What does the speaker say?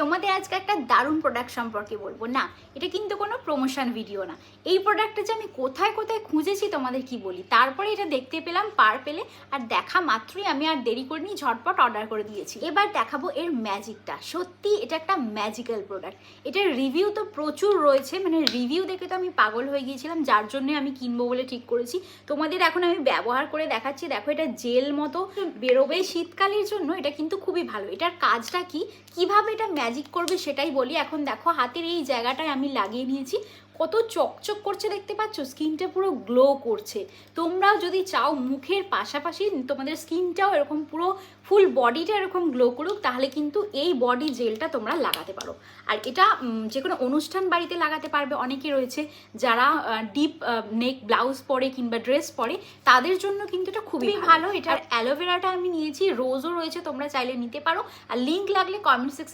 তোমাদের আজকে একটা দারুণ প্রোডাক্ট সম্পর্কে বলব। না, এটা কিন্তু কোনো প্রমোশন ভিডিও না। এই প্রোডাক্টটা যে আমি কোথায় কোথায় খুঁজেছি তোমাদের কি বলি? তারপরে এটা দেখতে পেলাম, পার পেলে, আর দেখা মাত্রই আমি আর দেরি করিনি, ঝটপট অর্ডার করে দিয়েছি। এবার দেখাবো এর ম্যাজিকটা সত্যি, এটা একটা ম্যাজিক্যাল প্রোডাক্ট এটার রিভিউ তো প্রচুর রয়েছে মানে রিভিউ দেখে তো আমি পাগল হয়ে গিয়েছিলাম, যার জন্য আমি কিনবো বলে ঠিক করেছি। তোমাদের এখন আমি ব্যবহার করে দেখাচ্ছি। দেখো, এটা জেল মতো বেরোবে। শীতকালের জন্য এটা কিন্তু খুবই ভালো। এটার কাজটা কি? কীভাবে এটা ম্যাজিক করবে সেটাই বলি। এখন দেখো হাতের এই জায়গাটায় আমি লাগিয়ে নিয়েছি। কত চকচক করছে দেখতে পাচ্ছ? স্কিনটা পুরো গ্লো করছে। তোমরাও যদি চাও মুখের পাশাপাশি তোমাদের স্কিনটাও এরকম পুরো ফুল বডিটা এরকম গ্লো করুক তাহলে কিন্তু এই বডি জেলটা তোমরা লাগাতে পারো। আর এটা যে কোনো অনুষ্ঠান বাড়িতে লাগাতে পারবে অনেকে রয়েছে যারা ডিপ নেক ব্লাউজ পরে কিংবা ড্রেস পরে তাদের জন্য কিন্তু এটা খুবই ভালো। এটার অ্যালোভেরাটা আমি নিয়েছি রোজও রয়েছে তোমরা চাইলে নিতে পারো। আর লিঙ্ক লাগলে কমেন্ট সেকশন